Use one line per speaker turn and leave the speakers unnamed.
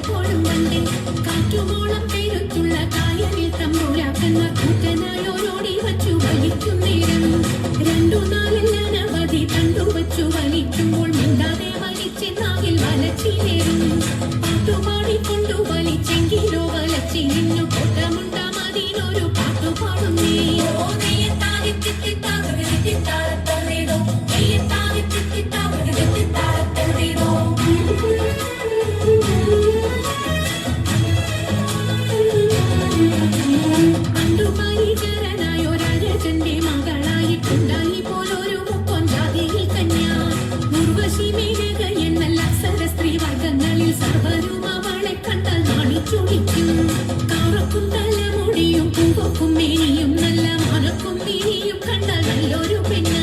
പലപ്പോഴും കണ്ട് കാറ്റുമോളം പേരൊത്തുള്ള കായലിൽ തമ്പുരാക്കന്മാർ കൂട്ടനായോരോടി വച്ചു വലിക്കും നേരം. രണ്ടു നാലെല്ലാം വച്ചു വലിക്കുമ്പോൾ മിണ്ടാതെ വലിച്ച് നാവിൽ വലച്ചിലേറും പാട്ടുപാടിക്കൊണ്ടു വലിച്ചെങ്കിലോ വലച്ചി നിന്നു ചുടിക്കും കറുക്കും തലമുടിയും പൂവക്കും മേനിയും നല്ല മണക്കും മേനിയും. കണ്ടാൽ നല്ലൊരു പെണ്ണ്